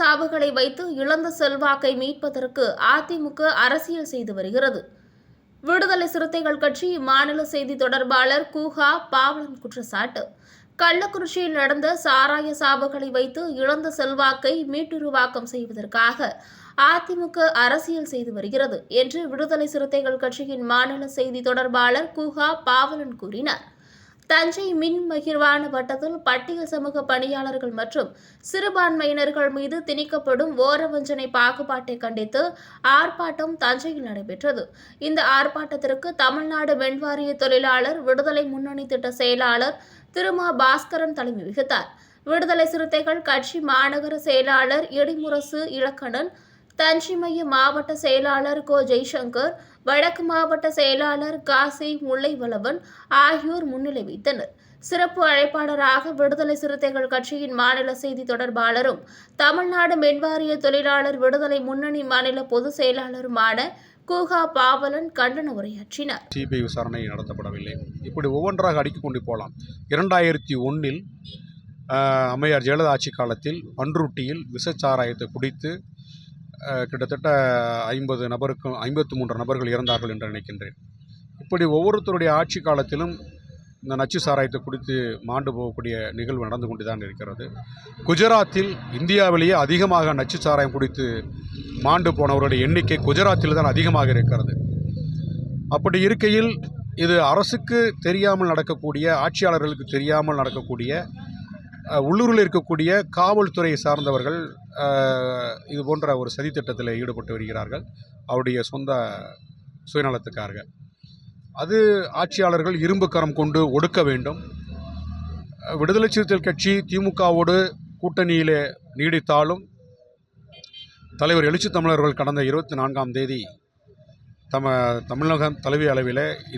சாபுகளை வைத்து இழந்த செல்வாக்கை மீட்பதற்கு அதிமுக அரசியல் செய்து வருகிறது. விடுதலை சிறுத்தைகள் கட்சி மாநில செய்தி தொடர்பாளர் கூஹா பாவலன் குற்றச்சாட்டு. கள்ளக்குறிச்சியில் நடந்த சாராய சாவுகளை வைத்து இழந்த செல்வாக்கை மீட்டுருவாக்கம் செய்வதற்காக அதிமுக அரசியல் செய்து வருகிறது என்று விடுதலை சிறுத்தைகள் கட்சியின் மாநில செய்தி தொடர்பாளர் குஹா பாவலன் கூறினார். தஞ்சை மின் மகிழ்வான வட்டத்தில் பட்டியல் சமூக பணியாளர்கள் மற்றும் சிறுபான்மையினர்கள் மீது திணிக்கப்படும் ஓரவஞ்சனை பாகுபாட்டை கண்டித்து ஆர்ப்பாட்டம் தஞ்சையில் நடைபெற்றது. இந்த ஆர்ப்பாட்டத்திற்கு தமிழ்நாடு வெண்வாரிய தொழிலாளர் விடுதலை முன்னணி திட்ட செயலாளர் திருமா பாஸ்கரன் தலைமை வகித்தார். விடுதலை சிறுத்தைகள் கட்சி மாநகர செயலாளர் இடிமுரசு இலக்கணன் தஞ்சை மைய மாவட்ட செயலாளர் கோ ஜெய்சங்கர் வடக்கு மாவட்ட செயலாளர் காசி முல்லைவளவன் ஆகியோர் முன்னிலை வைத்தனர். சிறப்பு அழைப்பாளராக விடுதலை சிறுத்தைகள் கட்சியின் மாநில செய்தி தொடர்பாளரும் தமிழ்நாடு மின்வாரிய தொழிலாளர் விடுதலை முன்னணி மாநில பொதுச் செயலாளருமான கூகா பாவலன் கண்டன உரையாற்றினார். சிபிஐ விசாரணை நடத்தப்படவில்லை. இப்படி ஒவ்வொன்றாக அடுக்கிக் கொண்டு போகலாம். இரண்டாயிரத்தி ஒன்றில் அம்மையார் ஜெயலலிதா ஆட்சி காலத்தில் பன்ருட்டியில் விஷச்சாராயத்தை குடித்து கிட்டத்தட்ட ஐம்பது நபருக்கும் ஐம்பத்து மூன்று நபர்கள் இறந்தார்கள் என்று நினைக்கின்றேன். இப்படி ஒவ்வொருத்தருடைய ஆட்சி காலத்திலும் இந்த நச்சு சாராயத்தை குடித்து மாண்டு போகக்கூடிய நிகழ்வு நடந்து கொண்டு தான் இருக்கிறது. குஜராத்தில் இந்தியாவிலேயே அதிகமாக நச்சு சாராயம் குடித்து மாண்டு போனவருடைய எண்ணிக்கை குஜராத்தில் தான் அதிகமாக இருக்கிறது. அப்படி இருக்கையில் இது அரசுக்கு தெரியாமல் நடக்கக்கூடிய ஆட்சியாளர்களுக்கு தெரியாமல் நடக்கக்கூடிய உள்ளூரில் இருக்கக்கூடிய காவல்துறையை சார்ந்தவர்கள் இது போன்ற ஒரு சதித்திட்டத்தில் ஈடுபட்டு வருகிறார்கள். அவருடைய சொந்த சுயநலத்துக்காக. அது ஆட்சியாளர்கள் இரும்பு கரம் கொண்டு ஒடுக்க வேண்டும். விடுதலை சிறுத்தைகள் கட்சி திமுகவோடு கூட்டணியிலே நீடித்தாலும் தலைவர் எழுச்சி தமிழர்கள் கடந்த இருபத்தி நான்காம் தேதி தம தமிழகம் தலைவி அளவில்